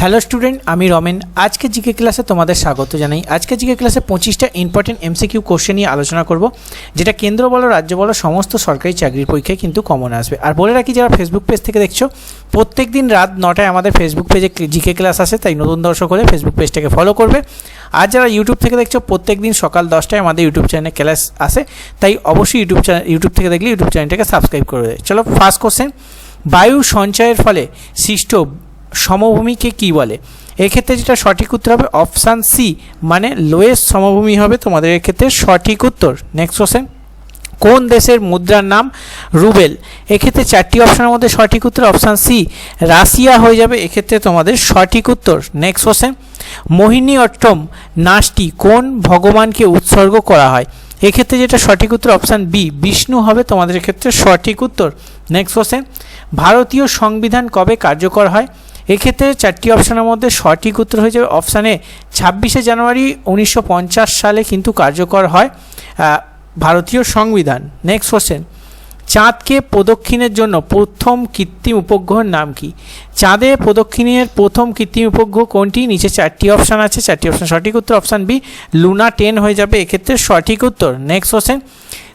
Hello student আমি রমেন। আজকে GK ক্লাসে তোমাদের স্বাগত জানাই। আজকে জিকে ক্লাসে পঁচিশটা ইম্পর্টেন্ট এমসিকিউ কোশ্চেন নিয়ে আলোচনা করব, যেটা কেন্দ্র বলো, রাজ্য বলো, সমস্ত সরকারি চাকরির পরীক্ষায় কিন্তু কমন আসবে। আর বলে রাখি, যারা ফেসবুক পেজ থেকে দেখছ প্রত্যেক দিন রাত নটায় আমাদের ফেসবুক পেজে জিকে ক্লাস আসে, তাই নতুন দর্শক হলে ফেসবুক পেজটাকে ফলো করবে। আর যারা ইউটিউব থেকে দেখছ প্রত্যেক দিন সকাল দশটায় আমাদের ইউটিউব চ্যানেলে ক্লাস আসে, তাই অবশ্যই ইউটিউব চ্যানেল ইউটিউব থেকে দেখলে ইউটিউব চ্যানেলটাকে সাবস্ক্রাইব করবে চলো ফার্স্ট কোশ্চেন বায়ু সঞ্চয়ের ফলে সৃষ্ট সমভূমিকে কি বলে? এক্ষেত্রে যেটা সঠিক উত্তর হবে অপশান সি মানে লোয়েস্ট সমভূমি হবে তোমাদের এক্ষেত্রে সঠিক উত্তর। নেক্সট কোশ্চেন কোন দেশের মুদ্রার নাম রুবেল? এক্ষেত্রে চারটি অপশনের মধ্যে সঠিক উত্তর, অপশান সি, রাশিয়া হয়ে যাবে। এক্ষেত্রে তোমাদের সঠিক উত্তর। নেক্সট কোশ্চেন মোহিনী অট্টম নাচটি কোন ভগবানকে উৎসর্গ করা হয়? এক্ষেত্রে যেটা সঠিক উত্তর, অপশান বি, বিষ্ণু হবে তোমাদের ক্ষেত্রে সঠিক উত্তর। নেক্সট কোশ্চেন ভারতীয় সংবিধান কবে কার্যকর হয়? এক্ষেত্রে চারটি অপশানের মধ্যে সঠিক উত্তর হয়ে যাবে অপশানে ছাব্বিশে জানুয়ারি উনিশশো পঞ্চাশ সালে কিন্তু কার্যকর হয় ভারতীয় সংবিধান। নেক্সট কোশ্চেন চাঁদকে প্রদক্ষিণের জন্য প্রথম কৃত্রিম উপগ্রহের নাম কি? চাঁদে প্রদক্ষিণের প্রথম কৃত্রিম উপগ্রহ কোনটি? নিচে চারটি অপশান আছে, চারটি অপশান সঠিক উত্তর অপশান বি লুনা টেন হয়ে যাবে। এক্ষেত্রে সঠিক উত্তর। Next question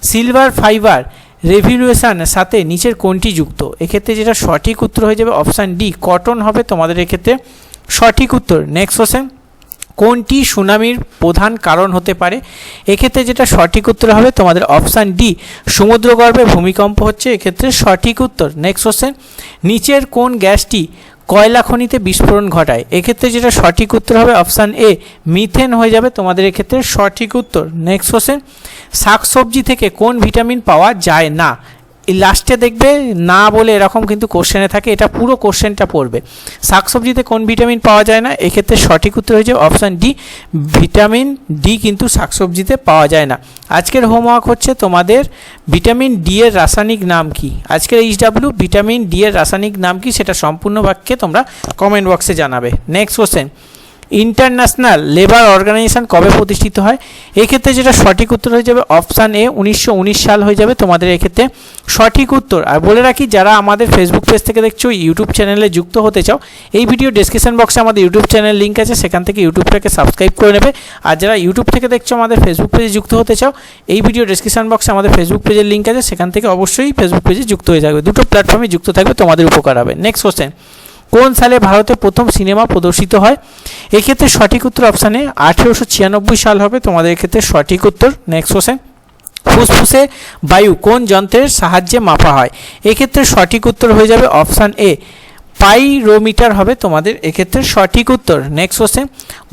silver fibre revolution সাথে নিচের কোনটি যুক্ত? এক্ষেত্রে যেটা সঠিক উত্তর হয়ে যাবে অপশান ডি, কটন হবে তোমাদের এক্ষেত্রে সঠিক উত্তর। নেক্সট কোশ্চেন কোনটি সুনামির প্রধান কারণ হতে পারে? এক্ষেত্রে যেটা সঠিক উত্তর হবে তোমাদের অপশান ডি, সমুদ্রগর্ভে ভূমিকম্প হচ্ছে, এক্ষেত্রে সঠিক উত্তর। নেক্সট কোশ্চেন নিচের কোন গ্যাসটি কয়লা খনিতে বিস্ফোরণ ঘটায়। এক্ষেত্রে যেটা সঠিক উত্তর হবে অপশান এ, মিথেন হয়ে যাবে। তোমাদের এক্ষেত্রে সঠিক উত্তর। নেক্সট কোশ্চেন শাকসবজি থেকে কোন ভিটামিন পাওয়া যায় না? লাস্টে দেখবে না বলে এরকম কিন্তু কোশ্চেনে থাকে, এটা পুরো কোশ্চেনটা পড়বে। শাকসবজিতে কোন ভিটামিন পাওয়া যায় না? এক্ষেত্রে সঠিক উত্তর হয়েছে অপশান ডি ভিটামিন ডি কিন্তু শাকসবজিতে পাওয়া যায় না। আজকের হোমওয়ার্ক হচ্ছে তোমাদের ভিটামিন ডি এর রাসায়নিক নাম কি? আজকের এইচ ডাব্লিউ ভিটামিন ডি এর রাসায়নিক নাম কি? সেটা সম্পূর্ণ বাক্যে তোমরা কমেন্ট বক্সে জানাবে। Next question international labour organisation কবে প্রতিষ্ঠিত হয়? এক্ষেত্রে যেটা সঠিক উত্তর হয়ে যাবে অপশান এ, উনিশশো উনিশ সাল হয়ে যাবে তোমাদের এক্ষেত্রে সঠিক উত্তর। আর বলে রাখি, যারা আমাদের ফেসবুক পেজ থেকে দেখছ ইউটিউব চ্যানেলে যুক্ত হতে চাও, এই ভিডিও ডেসক্রিপশন বক্সে আমাদের ইউটিউব চ্যানেল লিঙ্ক আছে, সেখান থেকে ইউটিউবটাকে সাবস্ক্রাইব করে নেবে। আর যারা ইউটিউব থেকে দেখছ, আমাদের ফেসবুক পেজে যুক্ত হতে চাও, এই ভিডিও ডেসক্রিপশন বক্সে আমাদের ফেসবুক পেজের লিঙ্ক আছে, সেখান থেকে অবশ্যই ফেসবুক পেজে যুক্ত হয়ে যাবে। দুটো প্ল্যাটফর্মে যুক্ত থাকবে, তোমাদের উপকার হবে। নেক্সট কোশ্চেন কোন সালে ভারতে প্রথম সিনেমা প্রদর্শিত হয়? এক্ষেত্রে সঠিক উত্তর অপশানে আঠেরোশো ছিয়ানব্বই সাল হবে। তোমাদের এক্ষেত্রে সঠিক উত্তর। নেক্সট কোশ্চেন ফুসফুসে বায়ু কোন যন্ত্রের সাহায্যে মাপা হয়? এক্ষেত্রে সঠিক উত্তর হয়ে যাবে অপশান এ পাইরোমিটার হবে তোমাদের। এক্ষেত্রে সঠিক উত্তর। নেক্সট কোশ্চেন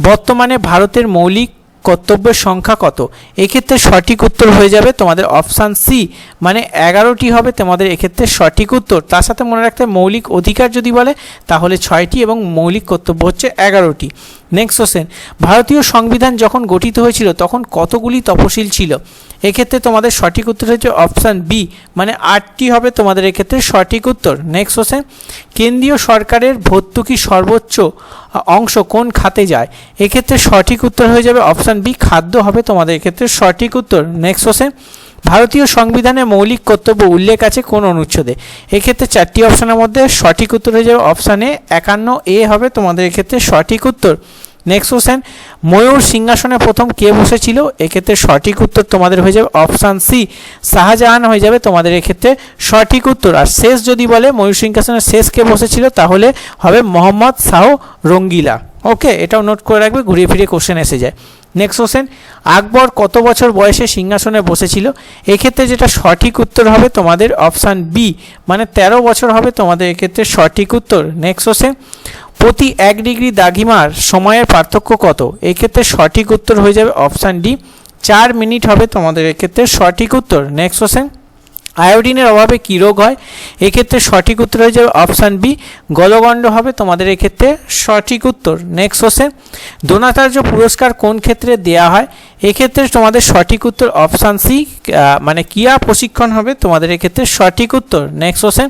বর্তমানে ভারতের মৌলিক কর্তব্যের সংখ্যা কত? এক্ষেত্রে সঠিক উত্তর হয়ে যাবে তোমাদের অপশান সি মানে এগারোটি হবে তোমাদের এক্ষেত্রে সঠিক উত্তর। তার সাথে মনে রাখতে মৌলিক অধিকার যদি বলে, তাহলে ছয়টি এবং মৌলিক কর্তব্য হচ্ছে এগারোটি। নেক্সট কোশ্চেন ভারতীয় সংবিধান যখন গঠিত হয়েছিল, তখন কতগুলি তপশিল ছিল? এক্ষেত্রে তোমাদের সঠিক উত্তর হচ্ছে অপশান বি মানে আটটি হবে তোমাদের এক্ষেত্রে সঠিক উত্তর। নেক্সট কোশ্চেন কেন্দ্রীয় সরকারের ভর্তুকি সর্বোচ্চ অংশ কোন খাতে যায়? এক্ষেত্রে সঠিক উত্তর হয়ে যাবে অপশান বি, খাদ্য হবে তোমাদের এক্ষেত্রে সঠিক উত্তর। নেক্সট কোশ্চেন ভারতীয় সংবিধানে মৌলিক কর্তব্য উল্লেখ আছে কোন অনুচ্ছেদে? এক্ষেত্রে চারটি অপশানের মধ্যে সঠিক উত্তর হয়ে যাবে অপশানে একান্ন, এ হবে তোমাদের এক্ষেত্রে সঠিক উত্তর। নেক্সট কোশ্চেন ময়ূর সিংহাসনে প্রথম কে বসেছিল? এক্ষেত্রে সঠিক উত্তর তোমাদের হয়ে যাবে অপশান সি। শাহজাহান হয়ে যাবে তোমাদের এক্ষেত্রে সঠিক উত্তর। আর শেষ যদি বলে ময়ূর সিংহাসনে শেষ কে বসেছিল, তাহলে হবে মোহাম্মদ শাহ রঙ্গিলা। ওকে এটাও নোট করে রাখবে, ঘুরিয়ে ফিরিয়ে কোশ্চেন এসে যায়। নেক্সট কোশ্চেন আকবর কত বছর বয়সে সিংহাসনে বসেছিল? এক্ষেত্রে যেটা সঠিক উত্তর হবে তোমাদের অপশান বি মানে ১৩ বছর হবে তোমাদের এক্ষেত্রে সঠিক উত্তর। নেক্সট কোশ্চেন প্রতি এক ডিগ্রি দাগিমার সময়ের পার্থক্য কত? এক্ষেত্রে সঠিক উত্তর হয়ে যাবে অপশান ডি চার মিনিট হবে তোমাদের এক্ষেত্রে সঠিক উত্তর। নেক্সট কোশ্চেন আয়োডিনের অভাবে কী রোগ হয়? এক্ষেত্রে সঠিক উত্তর হয়ে যাবে অপশান বি, গলগণ্ড হবে। তোমাদের এক্ষেত্রে সঠিক উত্তর। নেক্সট কোশ্চেন দ্রোণাচার্য পুরস্কার কোন ক্ষেত্রে দেয়া হয়? এক্ষেত্রে তোমাদের সঠিক উত্তর অপশান সি মানে কিয়া প্রশিক্ষণ হবে। তোমাদের এক্ষেত্রে সঠিক উত্তর। নেক্সট কোশ্চেন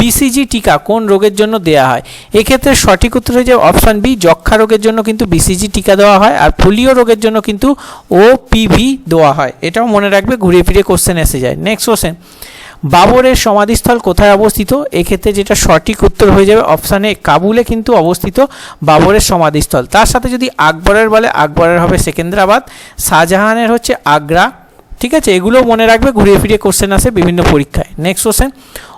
বিসিজি টিকা কোন রোগের জন্য দেয়া হয়? এক্ষেত্রে সঠিক উত্তর হয়ে যাবে অপশান বি যক্ষা রোগের জন্য কিন্তু বিসিজি টিকা দেওয়া হয় আর পোলিও রোগের জন্য কিন্তু ও পিভি দেওয়া হয়। এটাও মনে রাখবে, ঘুরিয়ে ফিরিয়ে কোশ্চেন এসে যায়। নেক্সট কোশ্চেন বাবরের সমাধিস্থল কোথায় অবস্থিত? এক্ষেত্রে যেটা সঠিক উত্তর হয়ে যাবে অপশানে কাবুলে কিন্তু অবস্থিত বাবরের সমাধিস্থল। তার সাথে যদি আকবরের বলে, আকবরের হবে সেকেন্দ্রাবাদ, শাহজাহানের হচ্ছে আগ্রা, ঠিক আছে? এগুলো মনে রাখবে, ঘুরিয়ে ফিরিয়ে কোশ্চেন আসে বিভিন্ন পরীক্ষায়। নেক্সট কোশ্চেন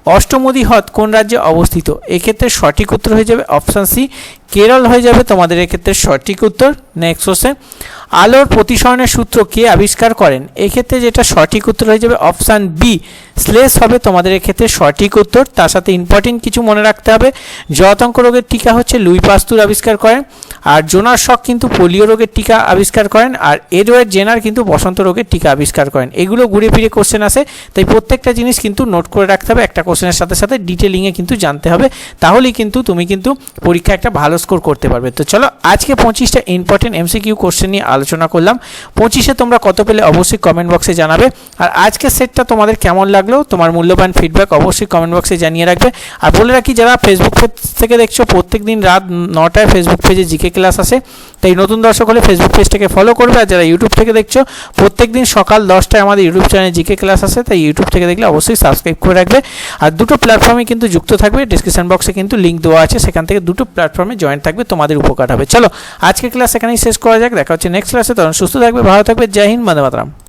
অষ্টমদী হ্রদ কোন রাজ্যে অবস্থিত? এক্ষেত্রে সঠিক উত্তর হয়ে যাবে অপশান সি, কেরল হয়ে যাবে। তোমাদের এক্ষেত্রে সঠিক উত্তর নেক্সট কোশ্চেন আলোর প্রতিসরণের সূত্র কে আবিষ্কার করেন? এক্ষেত্রে যেটা সঠিক উত্তর হয়ে যাবে অপশান বি, স্লেস হবে তোমাদের এক্ষেত্রে সঠিক উত্তর। তার সাথে ইম্পর্টেন্ট কিছু মনে রাখতে হবে। জলাতঙ্ক রোগের টিকা হচ্ছে, লুই পাস্তুর আবিষ্কার করেন। আর জোনার শক কিন্তু পোলিও রোগের টিকা আবিষ্কার করেন, আর এডওয়ার্ড জেনার কিন্তু বসন্ত রোগের টিকা আবিষ্কার করেন। এগুলো ঘুরে ফিরে কোশ্চেন আসে, তাই প্রত্যেকটা জিনিস কিন্তু নোট করে রাখতে হবে। একটা কোশ্চেনের সাথে সাথে ডিটেলিংয়ে কিন্তু জানতে হবে। তাহলেই কিন্তু তুমি কিন্তু পরীক্ষা একটা ভালো স্কোর করতে পারবে। তো চলো, আজকে পঁচিশটা ইম্পর্টেন্ট এমসিকিউ কোশ্চেন নিয়ে আলোচনা করলাম। পঁচিশে তোমরা কত পেলে অবশ্যই কমেন্ট বক্সে জানাবে। আর আজকের সেটটা তোমাদের কেমন লাগল? তোমার মূল্যবান ফিডব্যাক অবশ্যই কমেন্ট বক্সে জানিয়ে রাখবে। আর বলে রাখি, যারা ফেসবুক পেজ থেকে দেখছ প্রত্যেক দিন রাত নটায় ফেসবুক পেজে জিকে ক্লাস আসে তাই নতুন দর্শক হলে ফেসবুক পেজটাকে ফলো করবে আর যারা ইউটিউব থেকে দেখছ প্রত্যেক দিন সকাল দশটায় আমাদের ইউটিউব চ্যানেলে জিকে ক্লাস আসে তাই ইউটিউব থেকে দেখলে অবশ্যই সাবস্ক্রাইব করে রাখবে। আর দুটো প্ল্যাটফর্মে কিন্তু যুক্ত থাকবে ডিসক্রিপশন বক্সে কিন্তু লিঙ্ক দেওয়া আছে, সেখান থেকে দুটো প্ল্যাটফর্মে জয়েন থাকবে, তোমাদের উপকার হবে। চলো, আজকে ক্লাস এখানেই শেষ করা যাক, দেখা হচ্ছে নেক্সট ক্লাসে তখন সুস্থ থাকবে, ভালো থাকবে, জয় হিন্দ, বন্দে